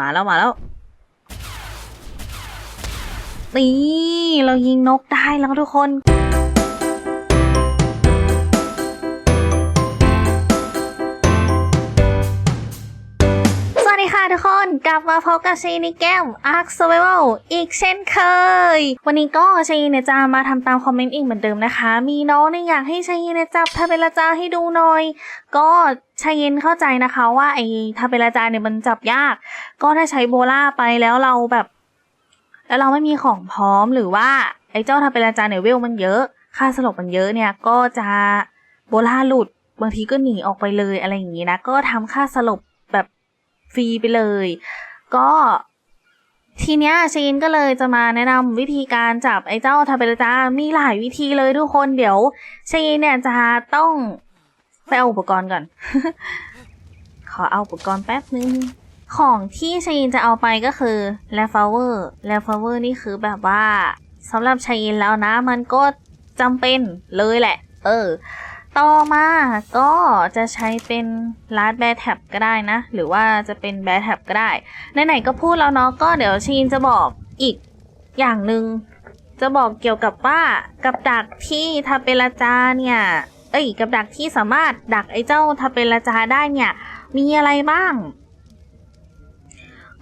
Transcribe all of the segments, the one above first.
มาแล้วมาแล้วนี่เรายิงนกได้แล้วทุกคนสวัสดีค่ะทุกคน กลับมาพบกับชีในแก้ม Ark Survival อีกเช่นเคย วันนี้ก็ชีเนี่ยจะมาทำตามคอมเมนต์อีกเหมือนเดิมนะคะ มีน้องเนี่ยอยากให้ชีเนี่ยจับทาเบลจาให้ดูหน่อย ก็ชาเย็นเข้าใจนะคะว่าไอ้ทาเบลจาเนี่ยมันจับยาก ก็ถ้าใช้โบล่าไปแล้วเราแบบ แล้วเราไม่มีของพร้อมหรือว่าไอ้เจ้าทาเบลจาเนี่ยเวลมันเยอะค่าสลบมันเยอะเนี่ยก็จะโบล่าหลุดบางทีก็หนีออกไปเลยอะไรอย่างนี้นะ ก็ทำค่าสลบแบบ ฟรีไปเลย ก็ทีเนี้ยชีนก็เลยจะมาแนะนำวิธีการจับไอ้เจ้าทาเบลจามีหลายวิธีเลยทุกคนเดี๋ยวชีนเนี่ยจะต้องไปเอาอุปกรณ์ก่อน ขอเอาอุปกรณ์แป๊บนึง ของที่ชีนจะเอาไปก็คือแลฟเวอร์แลฟเวอร์นี่คือแบบว่าสำหรับชีนแล้วนะ มันก็จำเป็นเลยแหละ เออ ต่อมาก็จะใช้เป็นลาดแบร์แท็บก็ได้นะ หรือว่าจะเป็นแบร์แท็บก็ได้ไหนๆก็พูดแล้วเนาะก็เดี๋ยวชีนจะบอกอีกอย่างหนึ่งจะบอกเกี่ยวกับว่ากับดักที่ทาเปลาจาเนี่ยเอ้ยกับดักที่สามารถดักไอ้เจ้าทาเปลาจาได้เนี่ย มีอะไรบ้าง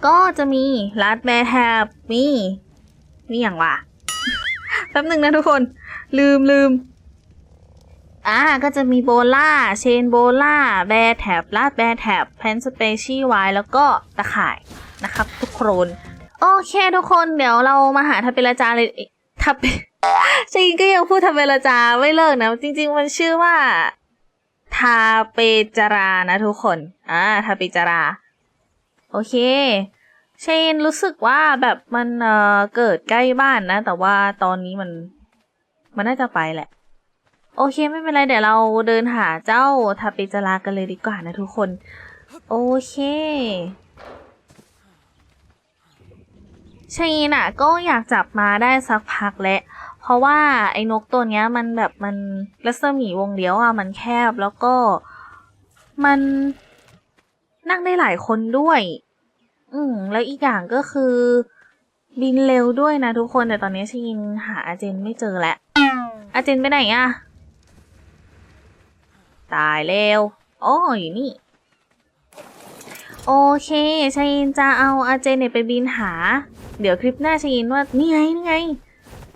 ก็จะมีลาดแบร์แท็บมีมีอย่างวะแป๊บหนึ่งนะทุกคน ลืมลืม อ่าก็จะมีโบล่าเชนโบล่าแบร์แท็บลาดแบร์แท็บแพนสเปชี่ไวแล้วก็ตะข่ายนะครับทุกคนโอเคทุกคนเดี๋ยวเรามาหาทาเปลาจาเลยทับจริงก็ยังพูดทาเปลาจาไม่เลิกนะ จริง ๆ มันชื่อว่าทาเปจารานะทุกคนอ่าทาเปจารา โอเคเชนรู้สึกว่าแบบมันเอ่อเกิดใกล้บ้านนะ แต่ว่าตอนนี้มัน มันน่าจะไปแหละ โอเคไม่เป็นไรเดี๋ยวเราเดินหาเจ้าทาเปจารากันเลยดีกว่านะทุกคน โอเคชีนอะก็อยากจับมาได้สักพักแล้วเพราะว่าไอ้นกตัวเนี้ยมันแบบมันรัศมีวงเดียวอะมันแคบแล้วก็มันนั่งได้หลายคนด้วย อืมแล้วอีกอย่างก็คือ บินเร็วด้วยนะทุกคนแต่ตอนนี้ชีนหาอาเจนไม่เจอแล้วอาเจนไปไหนอะ ตายเร็วอ้อยู่นี่ โอเคชายินจะเอาอาเจเน่ไปบินหา เดี๋ยวคลิปหน้าชายินว่า นี่ไง นี่ไง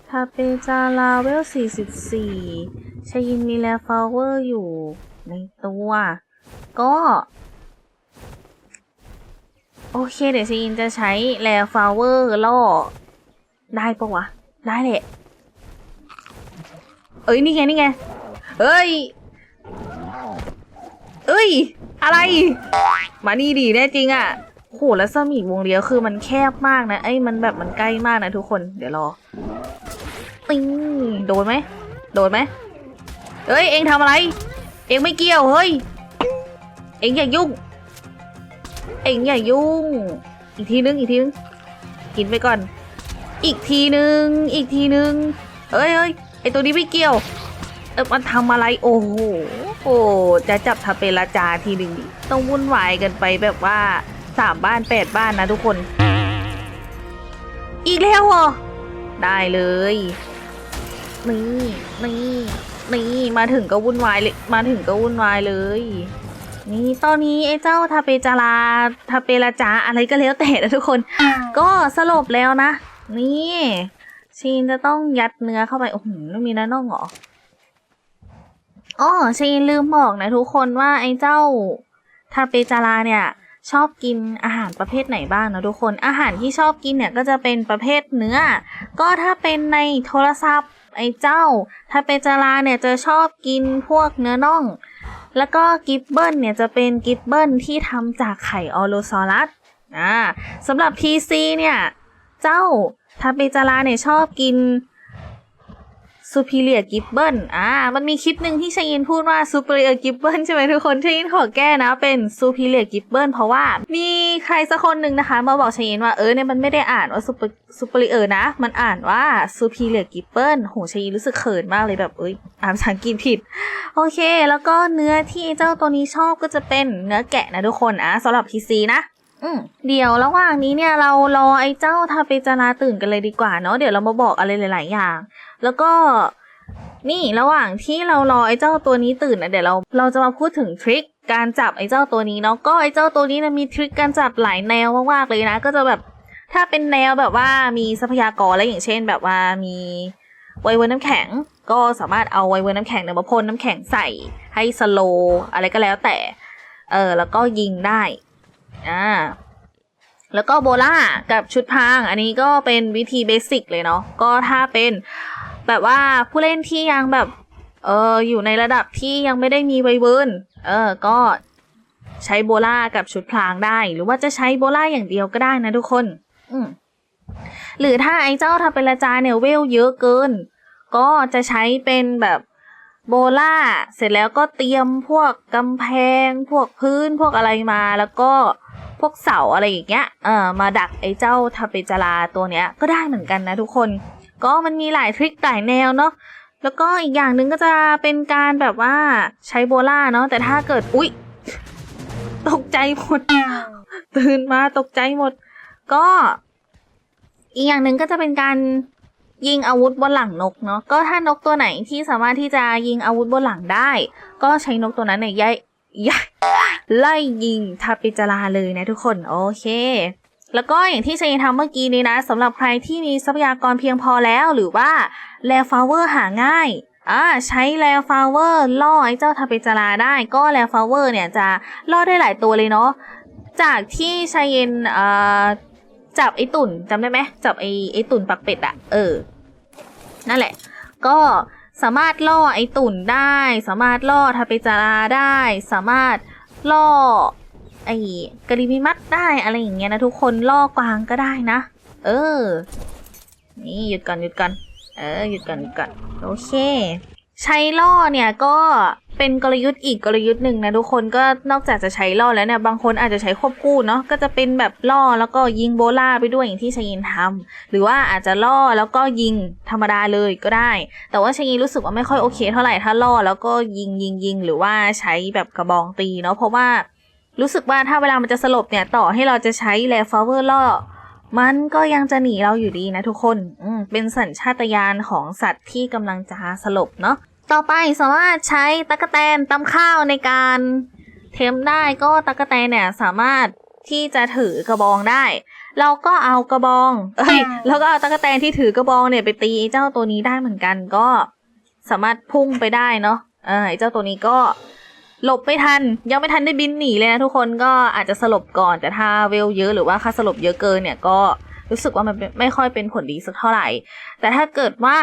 ทาเปจาลาเวล 44ชายินมีแลฟลาวเวอร์อยู่ในตัว ก็ โอเค เดี๋ยวชายินจะใช้แลฟลาวเวอร์ล่อ ได้ปะวะ ได้แหละ เอ้ย นี่ไง นี่ไงเอ้ย เอ้ย อะไร มานี่ดีแน่จริงอะ่ะโหแล้วสมีวงเดียวคือมันแคบมากนะไอ้มันแบบมันใกล้มากนะทุกคน เดี๋ยวรอปิงโดนไหมโดนไหมเฮ้ย เอ็งทำอะไร เอ็งไม่เกี่ยวเฮ้ย เอ็งอย่ายุ่ง เอ็งอย่ายุ่ง อีกทีนึงอีกทีนึงกินไปก่อน อีกทีนึงอีกทีนึงเฮ้ยเฮ้ยไอตัวนี้ไม่เกี่ยว เออมันทำอะไรโอ้โห โอ้จะจับทาเปลาจาทีหนึ่งดิต้องวุ่นวายกันไปแบบว่าสามบ้านแปดบ้านนะทุกคน อีกแล้วเหรอ ได้เลย นี่นี่นี่มาถึงก็วุ่นวายเลยมาถึงก็วุ่นวายเลย นี่ตอนนี้ไอ้เจ้าทาเปจาราทาเปลาจาอะไรก็แล้วแต่นะทุกคน ก็สลบแล้วนะ นี่ชีนจะต้องยัดเนื้อเข้าไป โอ้โหไม่มีนื้อน่องเหรอ อ๋อชีนลืมบอกนะทุกคนว่าไอ้เจ้าทาเปจาราเนี่ยชอบกินอาหารประเภทไหนบ้างนะทุกคน อาหารที่ชอบกินเนี่ยก็จะเป็นประเภทเนื้อ ก็ถ้าเป็นในโทรศัพท์ ไอ้เจ้าทาเปจาราเนี่ยจะชอบกินพวกเนื้อน่อง แล้วก็กิบเบิลเนี่ยจะเป็นกิบเบิลที่ทำจากไข่ออโลซอรัสอ่าสำหรับ PC เนี่ยเจ้าทาเปจาราเนี่ยชอบกิน superior gibbon อ่า มันมีคลิปหนึ่งที่ชายินพูดว่า superior gibbon ใช่ไหมทุกคนชายินขอแก้นะ เป็น superior gibbon เพราะว่ามีใครสักคนหนึ่งนะคะ มาบอกชายินว่า เออเนี่ยมันไม่ได้อ่านว่า super superior นะ มันอ่านว่า superior gibbon โหชายินรู้สึกเขินมากเลยแบบ เอ้ย อ่านภาษาอังกฤษผิด โอเค แล้วก็เนื้อที่เจ้าตัวนี้ชอบก็จะเป็นเนื้อแกะนะทุกคน อะสำหรับ PC นะออืมเดี๋ยวระหว่างนี้เนี่ยเรารอไอ้เจ้าทาเปจาราตื่นกันเลยดีกว่าเนาะเดี๋ยวเรามาบอกอะไรหลาย ๆ อย่าง แล้วก็นี่ระหว่างที่เรารอไอ้เจ้าตัวนี้ตื่นนะเดี๋ยวเราเราจะมาพูดถึงทริคการจับไอ้เจ้าตัวนี้เนาะก็ไอ้เจ้าตัวนี้นะมีทริคการจับหลายแนวมากๆเลยนะ ก็จะแบบถ้าเป็นแนวแบบว่ามีทรัพยากรอะไรอย่างเช่น แบบว่ามีไวเวอร์น้ำแข็ง ก็สามารถเอาไวเวอร์น้ำแข็งเนี่ยมาพ่นน้ำแข็งใส่ให้สโลอะไรก็แล้วแต่เออแล้วก็ยิงได้อ่าแล้วก็โบล่ากับชุดพาง อันนี้ก็เป็นวิธีเบสิกเลยเนาะก็ถ้าเป็น แบบว่าผู้เล่นที่ยังแบบ เอออยู่ในระดับที่ยังไม่ได้มีไวเวิร์นเออ ก็ใช้โบล่ากับชุดพลางได้ หรือว่าจะใช้โบล่าอย่างเดียวก็ได้นะทุกคน อืมหรือถ้าไอ้เจ้าทาเปลาจาเนี่ยเวลเยอะเกิน ก็จะใช้เป็นแบบโบล่า เสร็จแล้วก็เตรียมพวกกำแพง พวกพื้นพวกอะไรมา แล้วก็พวกเสาอะไรอย่างเงี้ย เออมาดักไอ้เจ้าทาเปจาราตัวเนี้ยก็ได้เหมือนกันนะทุกคน ก็มันมีหลายทริคหลายแนวเนาะแล้วก็อีกอย่างหนึ่งก็จะเป็นการแบบว่าใช้โบล่าเนาะแต่ถ้าเกิดอุ๊ย ตกใจหมด ตื่นมาตกใจหมด ก็ อีกอย่างหนึ่งก็จะเป็นการยิงอาวุธบนหลังนกเนาะก็ถ้านกตัวไหนที่สามารถที่จะยิงอาวุธบนหลังได้ ก็ใช้นกตัวนั้นเนี่ยย้ายย้ายไล่ยิงทาปิจาราเลยนะทุกคน โอเค แล้วก็อย่างที่เชนทำเมื่อกี้นี้นะสำหรับใครที่มีทรัพยากรเพียงพอแล้วหรือว่าแลฟาวเวอร์หาง่ายอ่าใช้แลฟาวเวอร์ล่อไอ้เจ้าทาเปจาราได้ ก็แลฟาวเวอร์เนี่ยจะล่อได้หลายตัวเลยเนาะจากที่ชายเย็นอ่อจับไอ้ตุ่นจำได้ไหมจับไอ้ไอ้ตุ่นปักเป็ดอะเออ นั่นแหละ ก็สามารถล่อไอ้ตุ่นได้ สามารถล่อทาเปจาราได้ สามารถล่อ ไอ้กริมิมัดได้อะไรอย่างเงี้ยนะทุกคนล่อกวางก็ได้นะ เออ นี่หยุดก่อนหยุดก่อนเออหยุดก่อนหยุดก่อนโอเคใช้ล่อเนี่ยก็เป็นกลยุทธ์อีกกลยุทธ์หนึ่งนะทุกคนก็นอกจากจะใช้ล่อแล้วเนี่ยบางคนอาจจะใช้ควบคู่เนาะก็จะเป็นแบบล่อแล้วก็ยิงโบล่าไปด้วยอย่างที่ชยินทำหรือว่าอาจจะล่อแล้วก็ยิงธรรมดาเลยก็ได้ แต่ว่าชยินรู้สึกว่าไม่ค่อยโอเค เท่าไหร่ถ้าล่อแล้วก็ยิงยิงยิงหรือว่าใช้แบบกระบองตีเนาะเพราะว่า รู้สึกว่าถ้าเวลามันจะสลบเนี่ย ต่อให้เราจะใช้แลฟาเวอร์ล่อ มันก็ยังจะหนีเราอยู่ดีนะทุกคนอืมเป็นสัญชาตญาณของสัตว์ที่กำลังจะสลบเนาะต่อไปสามารถใช้ตะกแตนตำข้าวในการเทมได้ก็ตะกแตนเนี่ยสามารถที่จะถือกระบองได้ เราก็เอากระบองเอ้ยแล้วก็เอาตะกแตนที่ถือกระบองเนี่ยไปตีไอ้เจ้าตัวนี้ได้เหมือนกันก็สามารถพุ่งไปได้เนาะเออไอ้เจ้าตัวนี้ก็ หลบไม่ทัน ยังไม่ทันได้บินหนีเลยนะทุกคนก็อาจจะสลบก่อนแต่ถ้าเวลเยอะหรือว่าค่าสลบเยอะเกินเนี่ยก็รู้สึกว่ามันไม่ค่อยเป็นผลดีสักเท่าไหร่ แต่ถ้าเกิดว่า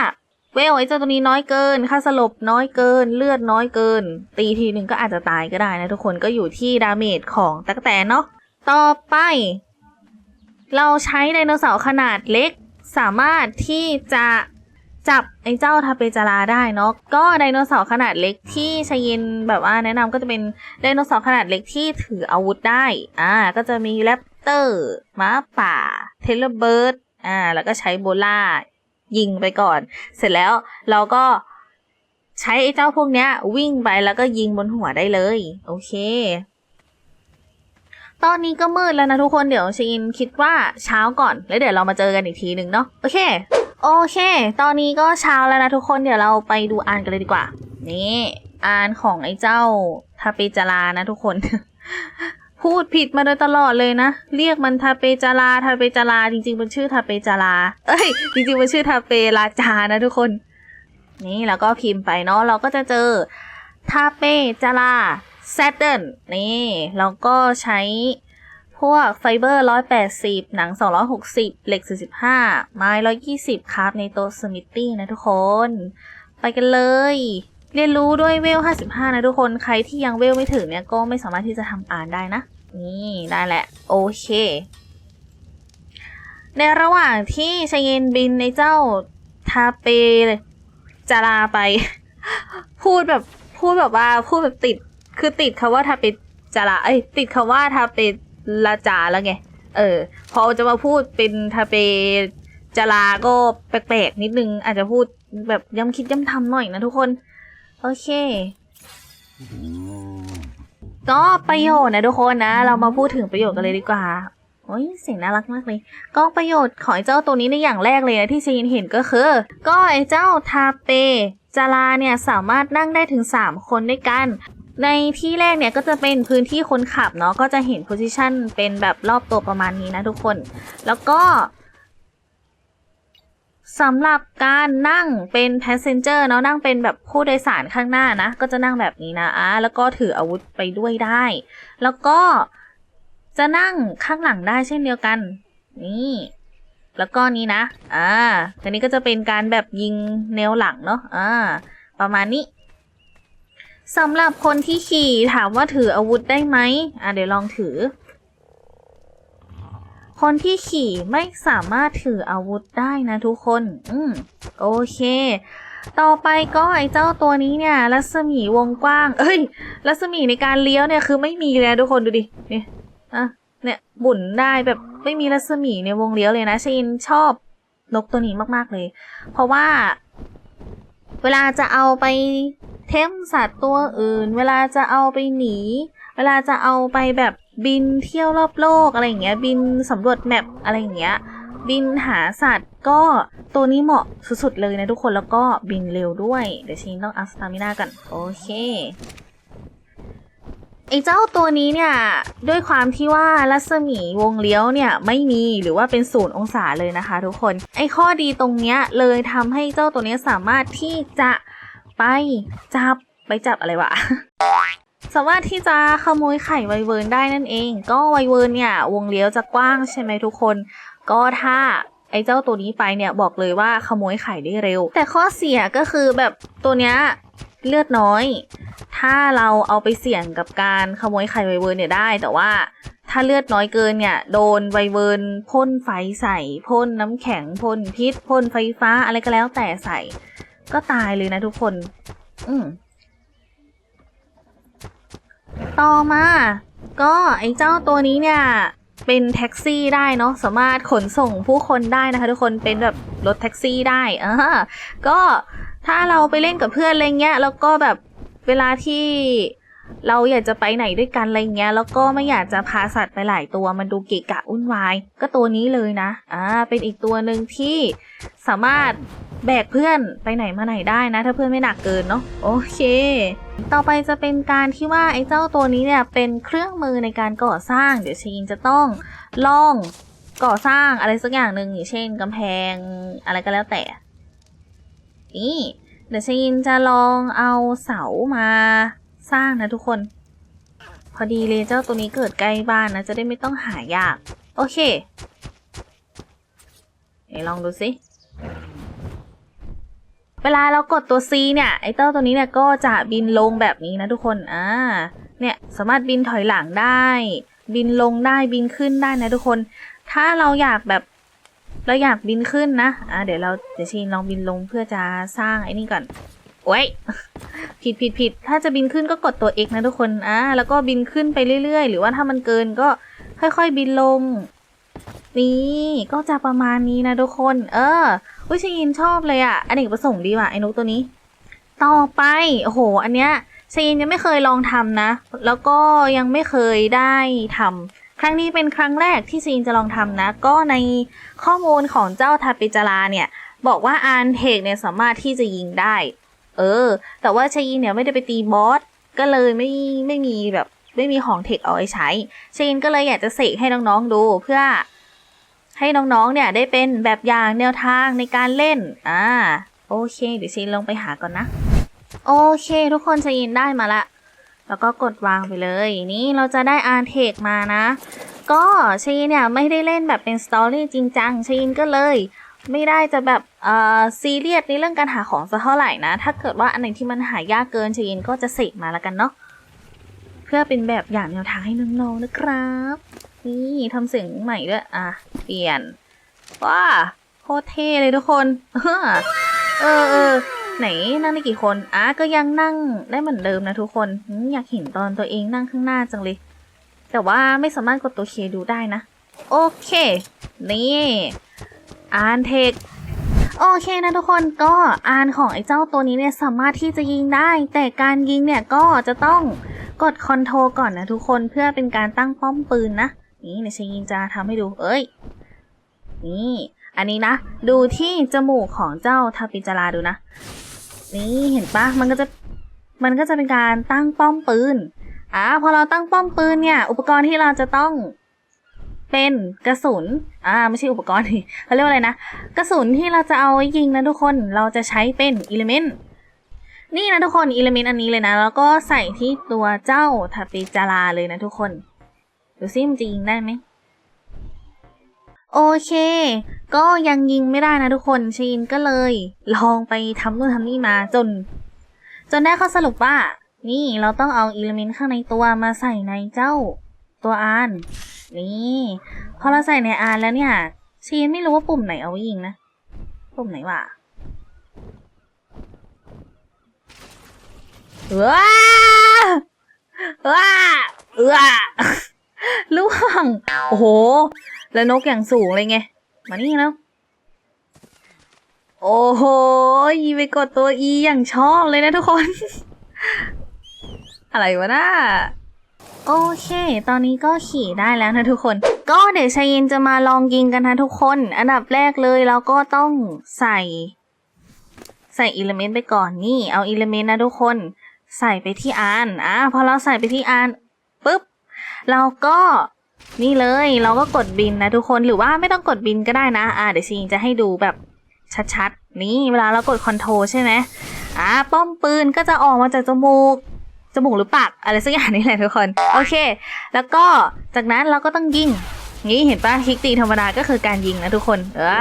เวลไอ้เจ้าตัวนี้น้อยเกิน ค่าสลบน้อยเกิน เลือดน้อยเกิน ตีทีหนึ่งก็อาจจะตายก็ได้นะทุกคนก็อยู่ที่ดาเมจของตั๊กแตนเนาะต่อไป เราใช้ไดโนเสาร์ขนาดเล็กสามารถที่จะ จับไอ้เจ้าทาเปจาราได้เนาะก็ไดโนเสาร์ขนาดเล็กที่ชยินแบบว่าแนะนำก็จะเป็นไดโนเสาร์ขนาดเล็กที่ถืออาวุธได้อ่าก็จะมีแรปเตอร์ม้าป่า เทเลเบิร์ดอ่าแล้วก็ใช้โบล่ายิงไปก่อน เสร็จแล้วเราก็ใช้ไอ้เจ้าพวกเนี้ย วิ่งไปแล้วก็ยิงบนหัวได้เลย โอเค ตอนนี้ก็มืดแล้วนะทุกคนเดี๋ยวชินคิดว่าเช้าก่อน แล้วเดี๋ยวเรามาเจอกันอีกทีหนึ่งเนาะโอเค โอเค ตอนนี้ก็เช้าแล้วนะทุกคน เดี๋ยวเราไปดูอ่านกันเลยดีกว่า นี่อ่านของไอ้เจ้าทาเปจารานะทุกคน พูดผิดมาโดยตลอดเลยนะ เรียกมันทาเปจาราทาเปจาราจริงๆมันชื่อทาเปจาราเอ้ย จริงๆมันชื่อทาเปราจานะทุกคน นี่แล้วก็พิมพ์ไปเนาะ เราก็จะเจอทาเปจาราแซดเดิลนี่ แล้วก็ใช้ พวกไฟเบอร์ 180 หนัง 260 เหล็ก 45 ไม้ 120 ครับในโตสมิตตี้นะทุกคน ไปกันเลย เรียนรู้ด้วยเวล 55 นะทุกคน ใครที่ยังเวลไม่ถึงเนี่ยก็ไม่สามารถที่จะทำอ่านได้นะ นี่ได้แหละ โอเค ในระหว่างที่ชายเยนบินในเจ้าทาเปจาราไป พูดแบบพูดแบบว่าพูดแบบติด คือติดคำว่าทาเปจารา เอ้ยติดคำว่าทาเป ลาจาแล้วไง เออ พอจะมาพูดเป็นทาเปจาราก็แปลกๆนิดนึง อาจจะพูดแบบย้ำคิดย้ำทำหน่อยนะทุกคน โอเค ก็ประโยชน์นะทุกคนนะ เรามาพูดถึงประโยชน์กันเลยดีกว่าโอ้ยเสียงน่ารักมากเลย ก็ประโยชน์ของไอ้เจ้าตัวนี้ในอย่างแรกเลยนะที่ซีนเห็นก็คือ ก็ไอ้เจ้าทาเปจาราเนี่ยสามารถนั่งได้ถึง 3 คนด้วยกัน ในที่แรกเนี่ยก็จะเป็นพื้นที่คนขับเนาะก็จะเห็นโพซิชันเป็นแบบรอบตัวประมาณนี้นะทุกคน แล้วก็สำหรับการนั่งเป็น passenger เนาะนั่งเป็นแบบผู้โดยสารข้างหน้านะ ก็จะนั่งแบบนี้นะอะแล้วก็ถืออาวุธไปด้วยได้ แล้วก็จะนั่งข้างหลังได้เช่นเดียวกัน นี่ แล้วก็นี้นะ อ่าทีนี้ก็จะเป็นการแบบยิงแนวหลังเนาะอ่าประมาณนี้ สำหรับคนที่ขี่ถามว่าถืออาวุธได้ไหมอ่าเดี๋ยวลองถือ คนที่ขี่ไม่สามารถถืออาวุธได้นะทุกคน อืมโอเค ต่อไปก็ไอ้เจ้าตัวนี้เนี่ย รัศมีวงกว้าง เอ้ย รัศมีในการเลี้ยวเนี่ยคือไม่มีเลยทุกคนดูดินี่อะเนี่ยบุ่นได้แบบไม่มีรัศมีในวงเลี้ยวเลยนะชินชอบนกตัวนี้มากๆเลย เพราะว่า เวลาจะเอาไปเทมสัตว์ตัวอื่น เวลาจะเอาไปหนี เวลาจะเอาไปแบบบินเที่ยวรอบโลกอะไรอย่างเงี้ย บินสำรวจแมปอะไรอย่างเงี้ย บินหาสัตว์ก็ตัวนี้เหมาะสุดๆเลยนะทุกคนแล้วก็บินเร็วด้วย เดี๋ยวชินต้องอัพสตามิน่ากันโอเค ไอ้เจ้าตัวนี้เนี่ย ด้วยความที่ว่ารัศมีวงเลี้ยวเนี่ยไม่มีหรือว่าเป็นศูนย์องศาเลยนะคะ ทุกคน ไอ้ข้อดีตรงเนี้ยเลยทำให้เจ้าตัวนี้สามารถที่จะไปจับไปจับอะไรวะสามารถที่จะขโมยไข่ไวเวิร์นได้นั่นเอง ก็ไวเวิร์นเนี่ยวงเลี้ยวจะกว้างใช่ไหมทุกคน ก็ถ้าไอ้เจ้าตัวนี้ไปเนี่ยบอกเลยว่าขโมยไข่ได้เร็ว แต่ข้อเสียก็คือแบบตัวเนี้ย เลือดน้อย ถ้าเราเอาไปเสี่ยงกับการขโมยไข่ไวเวิร์นเนี่ยได้ แต่ว่าถ้าเลือดน้อยเกินเนี่ยโดนไวเวิร์นพ่นไฟใส่พ่นน้ำแข็งพ่นพิษพ่นไฟฟ้าอะไรก็แล้วแต่ใส่ ก็ตายเลยนะทุกคน อืมต่อมาก็ไอ้เจ้าตัวนี้เนี่ยเป็นแท็กซี่ได้เนาะสามารถขนส่งผู้คนได้นะคะ ทุกคนเป็นแบบรถแท็กซี่ได้อ่าก็ ถ้าเราไปเล่นกับเพื่อนอะไรเงี้ย แล้วก็แบบเวลาที่เราอยากจะไปไหนด้วยกันอะไรเงี้ย แล้วก็ไม่อยากจะพาสัตว์ไปหลายตัว มันดูเกะกะวุ่นวาย ก็ตัวนี้เลยนะ อ่า เป็นอีกตัวหนึ่งที่สามารถแบกเพื่อนไปไหนมาไหนได้นะ ถ้าเพื่อนไม่หนักเกินเนาะ โอเค ต่อไปจะเป็นการที่ว่าไอ้เจ้าตัวนี้เนี่ยเป็นเครื่องมือในการก่อสร้าง เดี๋ยวชีนจะต้องลองก่อสร้างอะไรสักอย่างหนึ่งอย่างเช่นกำแพงอะไรก็แล้วแต่ นี่ เดี๋ยวชีนจะลองเอาเสามาสร้างนะทุกคน พอดีเลยเจ้าตัวนี้เกิดใกล้บ้านนะ จะได้ไม่ต้องหายาก โอเคไหนลองดูสิ เวลาเรากดตัว C เนี่ย ไอเต้าตัวนี้เนี่ยก็จะบินลงแบบนี้นะทุกคน อ่า เนี่ยสามารถบินถอยหลังได้ บินลงได้บินขึ้นได้นะทุกคน ถ้าเราอยากแบบ เราอยากบินขึ้นนะ อ่าเดี๋ยวเราเดี๋ยวชีนลองบินลงเพื่อจะสร้างไอ้นี่ก่อน โอ้ย ผิดผิดผิด ถ้าจะบินขึ้นก็กดตัว X นะทุกคน อ่า แล้วก็บินขึ้นไปเรื่อยๆ หรือว่าถ้ามันเกินก็ค่อยๆบินลง นี่ก็จะประมาณนี้นะทุกคน เออวิชยินชอบเลยอะ่ะอันเอกประสงค์ดีว่ะไอ้นกตัวนี้ ต่อไป โอ้โห อันเนี้ยชินยังไม่เคยลองทำนะ แล้วก็ยังไม่เคยได้ทำ ครั้งนี้เป็นครั้งแรกที่ชยินจะลองทำนะ ก็ในข้อมูลของเจ้าทาปิจาราเนี่ย บอกว่าอานเทกเนี่ยสามารถที่จะยิงได้ เออ แต่ว่าชยินเนี่ยไม่ได้ไปตีบอส ก็เลยไม่ไม่มีแบบไม่มีของเทคเอาไว้ใช้ชยินก็เลยอยากจะเสกให้น้องๆดูเพื่อให้น้องๆ เนี่ยได้เป็นแบบอย่างแนวทางในการเล่น อ่า โอเค เดี๋ยวชีนลงไปหาก่อนนะ โอเค ทุกคนชีนได้มาละ แล้วก็กดวางไปเลย นี่เราจะได้อาร์เทคมานะ ก็ชีนเนี่ยไม่ได้เล่นแบบเป็นสตอรี่จริงจังชีนก็เลย ไม่ได้จะแบบเอ่อซีเรียสในเรื่องการหาของสักเท่าไหร่นะ ถ้าเกิดว่าอันไหนที่มันหายากเกินชีนก็จะเสกมาแล้วกันเนาะเพื่อเป็นแบบอย่างแนวทางให้น้องๆนะครับ นี่ทำเสียงใหม่ด้วยอะเปลี่ยนว้าโคตรเท่เลยทุกคน เออเออ ไหนนั่งได้กี่คนอะก็ยังนั่งได้เหมือนเดิมนะทุกคนอยากเห็นตอนตัวเองนั่งข้างหน้าจังเลย แต่ว่าไม่สามารถกดตัวเคดูได้นะ โอเค นี่อ่านเทคโอเคนะทุกคนก็อ่านของไอ้เจ้าตัวนี้เนี่ยสามารถที่จะยิงได้ แต่การยิงเนี่ยก็จะต้องกดคอนโทรก่อนนะทุกคนเพื่อเป็นการตั้งป้อมปืนนะ นี่ในชยินจะทำให้ดูเอ้ย นี่ อันนี้นะ ดูที่จมูกของเจ้าทาปิจาราดูนะ นี่เห็นปะมันก็จะมันก็จะเป็นการตั้งป้อมปืนอ่าพอเราตั้งป้อมปืนเนี่ยอุปกรณ์ที่เราจะต้องเป็นกระสุน อ่า ไม่ใช่อุปกรณ์ดิเขาเรียกว่าอะไรนะ กระสุนที่เราจะเอาไว้ยิงนะทุกคน เราจะใช้เป็นอิเลเมนต์ นี่นะทุกคน อิเลเมนต์อันนี้เลยนะ แล้วก็ใส่ที่ตัวเจ้าทาปิจาราเลยนะทุกคน ดูซิมันจะยิงได้ไหม โอเค ก็ยังยิงไม่ได้นะทุกคนชีนก็เลย ลองไปทำนู่นทำนี่มาจน จนได้ข้อสรุปว่า นี่เราต้องเอาอิเลเมนต์ข้างในตัวมาใส่ในเจ้าตัวอาน นี่พอเราใส่ในอานแล้วเนี่ย ชีนไม่รู้ว่าปุ่มไหนเอาไว้ยิงนะ ปุ่มไหนวะว้าว้าว้าล่วง โอ้โห แล้วนกอย่างสูงเลยไง มานี่แล้ว โอ้โหยีไปกดตัว E อย่างชอบเลยนะทุกคน อะไรวะน่าโอเค ตอนนี้ก็ขี่ได้แล้วนะทุกคน ก็เดี๋ยวชายินจะมาลองยิงกันนะทุกคน อันดับแรกเลยเราก็ต้องใส่ ใส่อิเลเมนต์ไปก่อนนี่ เอาอิเลเมนต์นะทุกคน ใส่ไปที่อานอะพอเราใส่ไปที่อานปุ๊บ เราก็ นี่เลยเราก็กดบินนะทุกคนหรือว่าไม่ต้องกดบินก็ได้นะ อ่าเดี๋ยวซีนจะให้ดูแบบชัดๆ นี่เวลาเรากดคอนโทรลใช่ไหมอ่าป้อมปืนก็จะออกมาจากจมูกจมูกหรือปากอะไรสักอย่างนี่แหละทุกคน โอเค แล้วก็จากนั้นเราก็ต้องยิงนี่เห็นปะคลิกตีธรรมดาก็คือการยิงนะทุกคนอ่า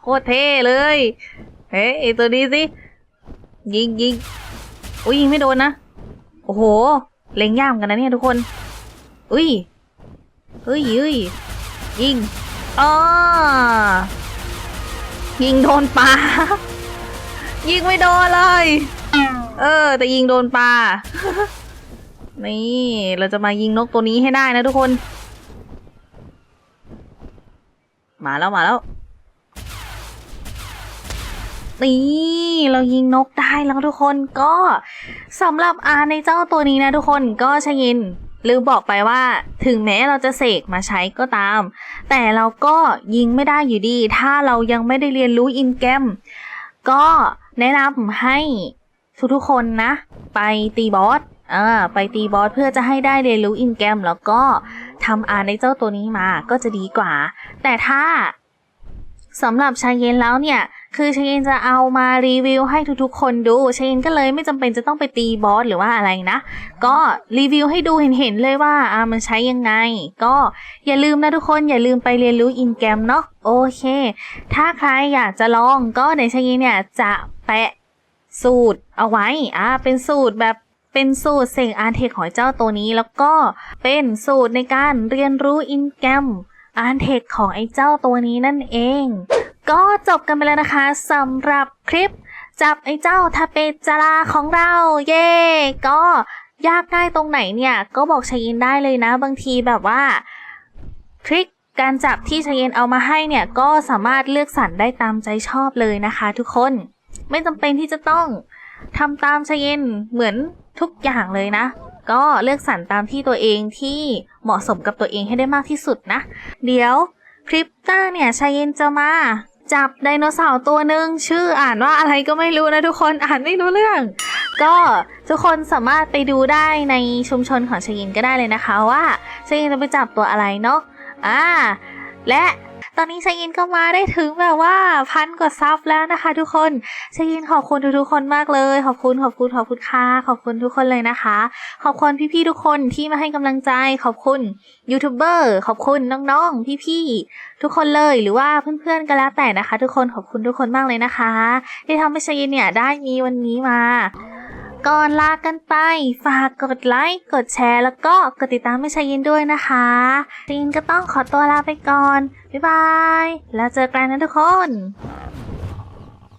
โคตรเท่เลยเฮ้ยไอ้ตัวนี้สิยิงยิงอุ้ยยิงไม่โดนนะ โอ้โห เล็งย่ามกันนะเนี่ยทุกคน อุ้ยเฮ้ยเฮ้ยยิงอ๋อยิงโดนปลา ยิงไม่โดนเลย เออ แต่ยิงโดนปลา นี่ เราจะมายิงนกตัวนี้ให้ได้นะทุกคน มาแล้วมาแล้ว นี่ เรายิงนกได้แล้วทุกคนก็สำหรับอาในเจ้าตัวนี้นะทุกคนก็ชยิน ลืมบอกไปว่า ถึงแม้เราจะเสกมาใช้ก็ตาม แต่เราก็ยิงไม่ได้อยู่ดี ถ้าเรายังไม่ได้เรียนรู้อินแกมก็แนะนำให้ทุกๆคนนะ ไปตีบอสอ่าไปตีบอสเพื่อจะให้ได้เรียนรู้อินแกมแล้วก็ทำอาในเจ้าตัวนี้มาก็จะดีกว่า แต่ถ้าสำหรับชายเย็นแล้วเนี่ย คือชยเย็นจะเอามารีวิวให้ทุกๆ คนดูชยเย็นก็เลยไม่จำเป็นจะต้องไปตีบอสหรือว่าอะไรนะ ก็รีวิวให้ดูเห็นๆเลยว่าอ่ามันใช้ยังไง ก็อย่าลืมนะทุกคนอย่าลืมไปเรียนรู้อินแกรมเนาะโอเค ถ้าใครอยากจะลองก็ในชยเย็นเนี่ยจะแปะสูตรเอาไว้อ่าเป็นสูตรแบบเป็นสูตรเสกอาร์เทคของเจ้าตัวนี้ แล้วก็เป็นสูตรในการเรียนรู้อินแกรมอาร์เทคของไอ้เจ้าตัวนี้นั่นเอง ก็จบกันไปแล้วนะคะสำหรับคลิป จับไอ้เจ้าทาเปจาราของเรา เย่ก็ยากง่ายตรงไหนเนี่ยก็บอกชายินได้เลยนะ บางทีแบบว่าทริคการจับที่ชายินเอามาให้เนี่ยก็สามารถเลือกสรรได้ตามใจชอบเลยนะคะ ทุกคนไม่จำเป็นที่จะต้องทำตามชายินเหมือนทุกอย่างเลยนะก็เลือกสรรตามที่ตัวเองที่เหมาะสมกับตัวเองให้ได้มากที่สุดนะ เดี๋ยวคลิปหน้าเนี่ยชายินจะมา จับไดโนเสาร์ตัวหนึ่งชื่ออ่านว่าอะไรก็ไม่รู้นะทุกคนอ่านไม่รู้เรื่อง ก็ทุกคนสามารถไปดูได้ในชุมชนของชยินก็ได้เลยนะคะว่าชยินจะไปจับตัวอะไรเนาะอ่าและ ตอนนี้ชายินก็มาได้ถึงแบบว่าพันกว่าซับแล้วนะคะ ทุกคนชายินขอบคุณทุกๆคนมากเลย ขอบคุณขอบคุณขอบคุณค่ะขอบคุณทุกคนเลยนะคะ ขอบคุณพี่ๆทุกคนที่มาให้กำลังใจ ขอบคุณยูทูบเบอร์ขอบคุณน้องๆพี่ๆทุกคนเลยหรือว่าเพื่อนๆก็แล้วแต่นะคะ ทุกคนขอบคุณทุกคนมากเลยนะคะ ที่ทำให้ชายินเนี่ยได้มีวันนี้มา ก่อนลากันไป ฝากกดไลค์ กดแชร์ แล้วก็กดติดตามให้ชายินด้วยนะคะชายินก็ต้องขอตัวลาไปก่อน บ๊ายบาย แล้วเจอกันนะทุกคน